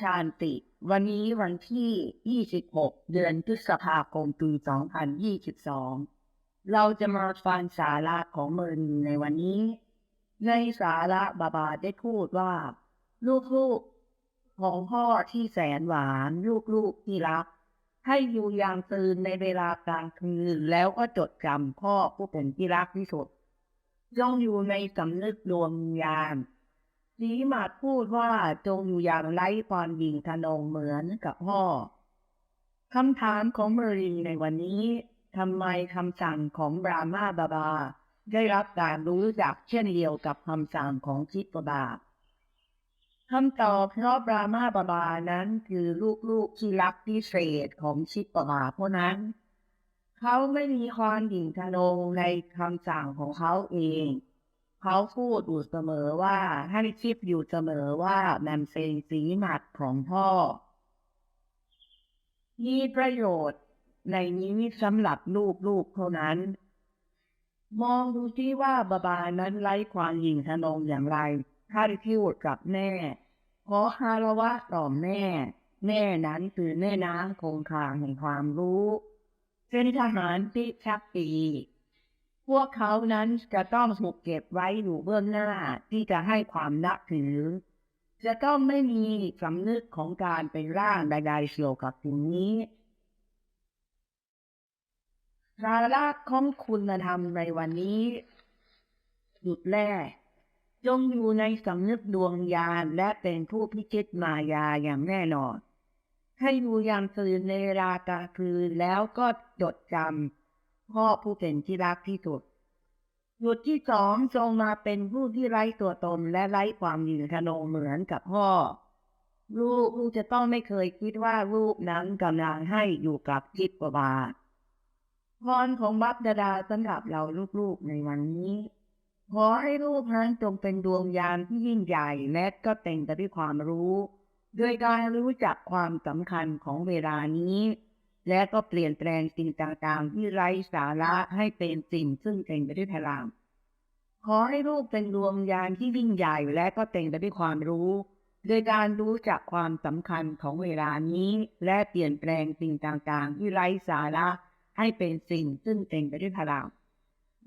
ชาญติ วันนี้วันที่ 26 เดือนพฤษภาคมปี 2022 เราจะมาฟังสาระของเมอร์นีในวันนี้ ในสาระบาบาได้พูดว่า ลูกๆ ของพ่อที่แสนหวาน ลูกๆที่รัก ให้อยู่อย่างตื่นในเวลากลางคืน แล้วก็จดจำพ่อผู้เป็นที่รักที่สุดย่องอยู่ในสำนึกดวงวิญญาณ สีมาดพูดว่าจงอยู่อย่างไร้ความยิงทะนงเหมือนกับพ่อคำถามของเมรีในวันนี้ทำไมคำสั่งของบรามาบาบา ได้รับการรู้จักเช่นเดียวกับคำสั่งของชิปบาคำตอบเพราะบรามาบาบานั้นคือลูกๆที่รักพิเศษของชิปบาเพราะนั้น เขาไม่มีความหยิ่งทะนงในคำสั่งของเขาเอง เขาพูดอยู่เสมอว่าให้คิดอยู่เสมอว่ามันเป็นสีหมัดของพ่อ มีประโยชน์ในนี้สำหรับลูกๆเท่านั้น มองดูที่ว่าบาบานั้นไร้ความหยิ่งทะนงอย่างไรถ้าได้พูดกับแม่ขอคารวะต่อแม่ แม่นั้นคือแม่น้ำคงคาแห่งความรู้เป็นทหารที่ชักปี พวกเขานั้นจะต้องถูกเก็บไว้อยู่เบื้องหน้าที่จะให้ความนับถือ จะต้องไม่มีสำนึกของการเป็นร่างใดๆเกี่ยวกับสิ่งนี้สาระของคุณธรรมในวันนี้ หยุดแรก จงอยู่ในสำนึกดวงญาณและเป็นผู้พิจิตมายาอย่างแน่นอน ให้อยู่อย่างตื่นในเวลากาคืนแล้วก็จดจำ พ่อผู้เป็นที่รักที่สุดหยุดที่สองจงมาเป็นผู้ที่ไร้ตัวตนและไร้ความยิ่งทะนงเหมือนกับพ่อ ลูกลูกจะต้องไม่เคยคิดว่าลูกนั้นกำลังให้อยู่กับทิพบาพรของบัพดาดาสำหรับเราลูกๆในวันนี้ ขอให้ลูกนั้นจงเป็นดวงยานที่ยิ่งใหญ่และก็เต็มไปด้วยความรู้ ด้วยการรู้จักความสำคัญของเวลานี้ และก็เปลี่ยนแปลงสิ่งต่างๆ ที่ไร้สาระให้เป็นสิ่งซึ่งเต็มไปด้วยพลังขอให้ลูกเป็นดวงยานที่ยิ่งใหญ่และก็เต็มไปด้วยความรู้ โดยการรู้จักความสำคัญของเวลานี้ และเปลี่ยนแปลงสิ่งต่างๆ ที่ไร้สาระให้เป็นสิ่งซึ่งเต็มไปด้วยพลัง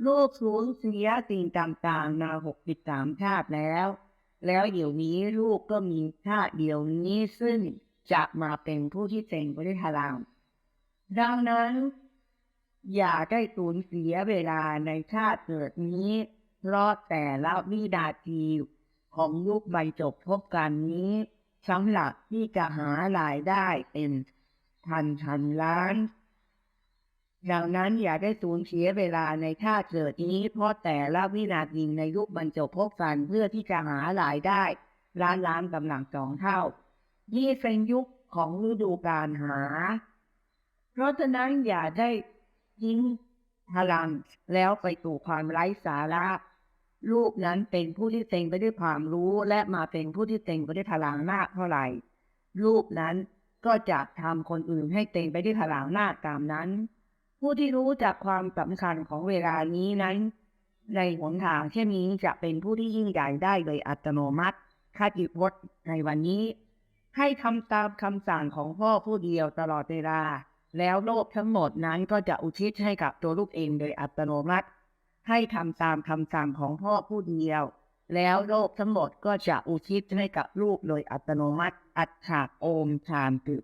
ลูกสูญเสียสิ่งต่างๆมาหกสิบสามชาติแล้ว แล้วเดี๋ยวนี้ลูกก็มีชาติเดียวนี้ซึ่งจะมาเป็นผู้ที่เต็มไปด้วยพลัง ดังนั้น อย่าได้สูญเสียเวลาในชาติเกิดนี้เพราะแต่ละวินาทีของยุคบรรจบพบกันนี้สำหรับที่จะหารายได้เป็นพันพันล้าน ดังนั้นอย่าได้สูญเสียเวลาในชาติเกิดนี้ เพราะแต่ละวินาทีในยุคบรรจบพบกันเพื่อที่จะหารายได้ ล้านล้านกำลังสองเท่า นี่เป็นยุคของฤดูการหา เพราะฉะนั้นอย่าได้ทิ้งพลังแล้วไปสู่ความไร้สาระลูกนั้นเป็นผู้ที่เต็มไปด้วยความรู้และมาเป็นผู้ที่เต็มไปด้วยพลังมากเท่าไหร่ลูกนั้นก็จะทำคนอื่นให้เต็มไปด้วยพลังมากตามนั้น ผู้ที่รู้จักความสำคัญของเวลานี้นั้น ในหนทางเช่นนี้จะเป็นผู้ที่ยิ่งใหญ่ได้โดยอัตโนมัติคาดิพจน์ในวันนี้ ให้ทำตามคำสั่งของพ่อผู้เดียวตลอดเวลา แล้วโลกทั้งหมดนั้นก็จะอุทิศให้กับตัวลูกเองโดยอัตโนมัติ ให้ทำตามคำสั่งของพ่อผู้เดียว แล้วโลกทั้งหมดก็จะอุทิศให้กับลูกโดยอัตโนมัติ อัจฉาโอมชามตึก